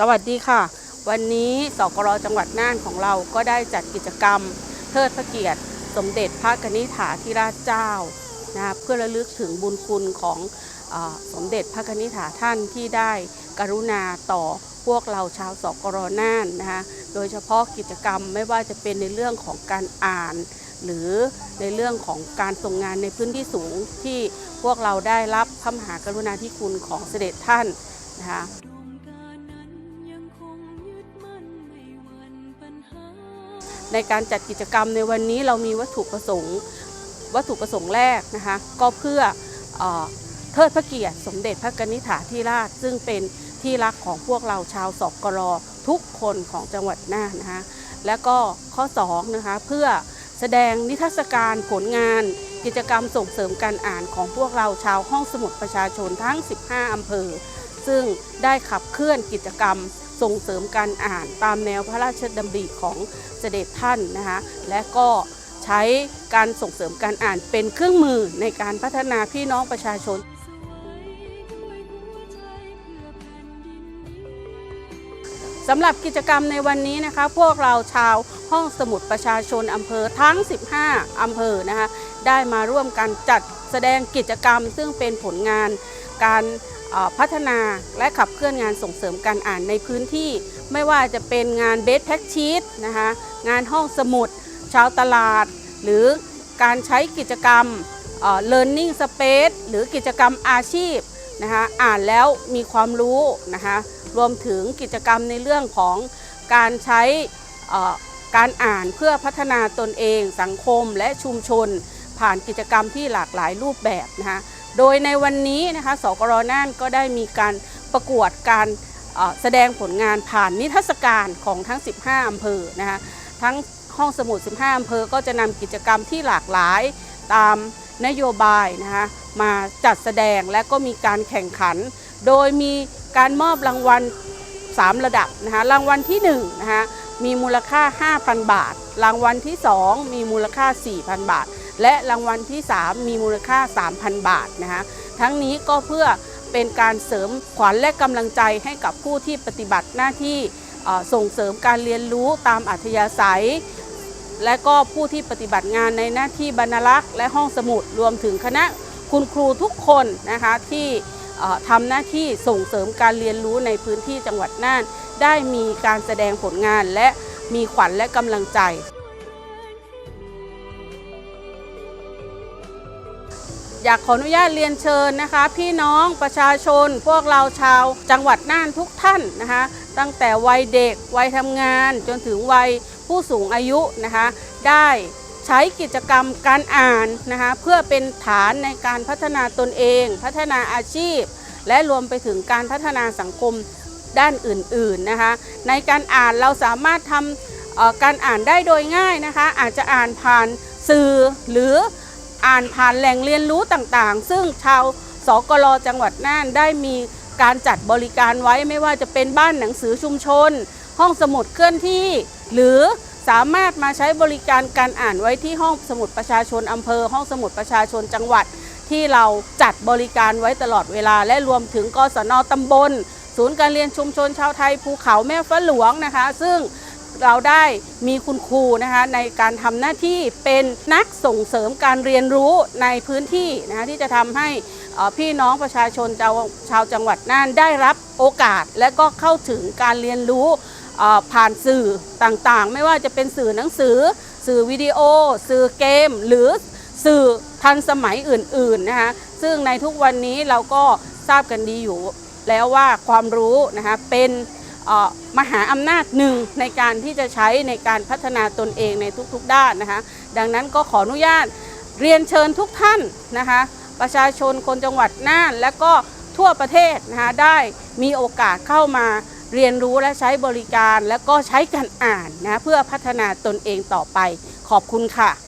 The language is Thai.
สวัสดีค่ะ วันนี้สกรจังหวัดน่านของเราก็ได้จัดกิจกรรม เทิดพระเกียรติสมเด็จพระกนิษฐาธิราชเจ้านะเพื่อระลึกถึงบุญคุณของออสมเด็จพระกนิษฐาท่านที่ได้กรุณาต่อพวกเราชาวสกรน่านนะคะโดยเฉพาะกิจกรรมไม่ว่าจะเป็นในเรื่องของการอ่าน หรือในเรื่องของการส่งงานในพื้นที่สูงที่พวกเราได้รับพระมหากรุณาธิคุณของเสด็จท่านนะคะ ในการจัดกิจกรรมในวันนี้เรามีวัตถุประสงค์ วัตถุประสงค์แรกนะคะก็เพื่อเอเทิดพระเกียรติสมเด็จพระกนิษฐาธิราช ซึ่งเป็นที่รักของพวกเราชาวสกรทุกคนของจังหวัดน่านนะคะและก็ข้อ2นะคะเพื่อแสดงนิทรรศการผลงาน กิจกรรมส่งเสริมการอ่านของพวกเราชาวห้องสมุดประชาชนทั้ง 15 อำเภอ ซึ่งได้ขับเคลื่อนกิจกรรมส่งเสริมการอ่านตามแนวพระราชดำริของเสด็จท่านนะคะและก็ใช้การส่งเสริมการอ่านเป็นเครื่องมือในการพัฒนาพี่น้องประชาชน สำหรับกิจกรรมในวันนี้นะคะ พวกเราชาวห้องสมุดประชาชนอำเภอทั้ง 15 อำเภอนะคะได้มาร่วมกันจัดแสดงกิจกรรมซึ่งเป็นผลงาน การพัฒนาและขับเคลื่อนงานส่งเสริมการอ่านในพื้นที่ไม่ว่าจะเป็นงานเบสแพ็กชีตนะคะงานห้องสมุด ชาวตลาด หรือการใช้กิจกรรมเอ่อ learning space หรือกิจกรรมอาชีพนะคะอ่านแล้วมีความรู้นะคะรวมถึงกิจกรรมในเรื่องของการใช้การอ่านเพื่อพัฒนาตนเอง สังคมและชุมชน ผ่านกิจกรรมที่หลากหลายรูปแบบนะคะ โดยในวันนี้นะคะสกรน่านก็ได้มีการประกวดการแสดงผลงานผ่านนิทรรศการของทั้ง 15 อำเภอนะคะทั้งห้องสมุด 15 อำเภอ ก็จะนำกิจกรรมที่หลากหลายตามนโยบายนะคะมาจัดแสดงและก็มีการแข่งขัน โดยมีการมอบรางวัล 3 ระดับนะคะรางวัลที่1นะคะมีมูลค่า 5,000 บาท รางวัลที่ 2 มีมูลค่า 4,000 บาท และรางวัลที่ 3 มีมูลค่า 3,000 บาทนะคะทั้งนี้ก็เพื่อเป็นการเสริมขวัญและกำลังใจให้กับผู้ที่ปฏิบัติหน้าที่ส่งเสริมการเรียนรู้ตามอัธยาศัย และก็ผู้ที่ปฏิบัติงานในหน้าที่บรรณารักษ์และห้องสมุดรวมถึงคณะคุณครูทุกคนนะคะที่ทำหน้าที่ส่งเสริมการเรียนรู้ในพื้นที่จังหวัดน่าน ได้มีการแสดงผลงานและมีขวัญและกำลังใจ อยากขออนุญาตเรียนเชิญนะคะ พี่น้องประชาชน พวกเราชาวจังหวัดน่านทุกท่านนะคะ ตั้งแต่วัยเด็กวัยทำงาน จนถึงวัยผู้สูงอายุนะคะ ได้ใช้กิจกรรมการอ่านนะคะ เพื่อเป็นฐานในการพัฒนาตนเอง พัฒนาอาชีพ และรวมไปถึงการพัฒนาสังคมด้านอื่นๆนะคะ ในการอ่านเราสามารถทำการอ่านได้โดยง่ายนะคะ อาจจะอ่านผ่านสื่อหรือ อ่านผ่านแหล่งเรียนรู้ต่างๆ ซึ่งชาวสกลจังหวัดน่านได้มีการจัดบริการไว้ไม่ว่าจะเป็นบ้านหนังสือชุมชน ห้องสมุดเคลื่อนที่ หรือสามารถมาใช้บริการการอ่านไว้ที่ห้องสมุดประชาชนอำเภอ ห้องสมุดประชาชนจังหวัด ที่เราจัดบริการไว้ตลอดเวลา และรวมถึงกศนตำบล ศูนย์การเรียนชุมชนชาวไทยภูเขาแม่ฟ้าหลวงนะคะ ซึ่ง เราได้มีคุณครูนะคะในการทำหน้าที่เป็นนักส่งเสริมการเรียนรู้ในพื้นที่นะคะที่จะทำให้พี่น้องประชาชนชาวชาวจังหวัดน่านได้รับโอกาส และก็เข้าถึงการเรียนรู้ผ่านสื่อต่างๆ ไม่ว่าจะเป็นสื่อหนังสือ สื่อวิดีโอ สื่อเกม หรือสื่อทันสมัยอื่นๆนะคะซึ่งในทุกวันนี้เราก็ทราบกันดีอยู่แล้วว่าความรู้นะคะเป็น มหาอำนาจหนึ่งในการที่จะใช้ในการพัฒนาตนเองในทุกๆด้านนะคะ ดังนั้นก็ขออนุญาตเรียนเชิญทุกท่านนะคะ ประชาชนคนจังหวัดน่าน และก็ทั่วประเทศนะคะได้มีโอกาสเข้ามาเรียนรู้และใช้บริการ และก็ใช้การอ่านนะเพื่อพัฒนาตนเองต่อไปขอบคุณค่ะ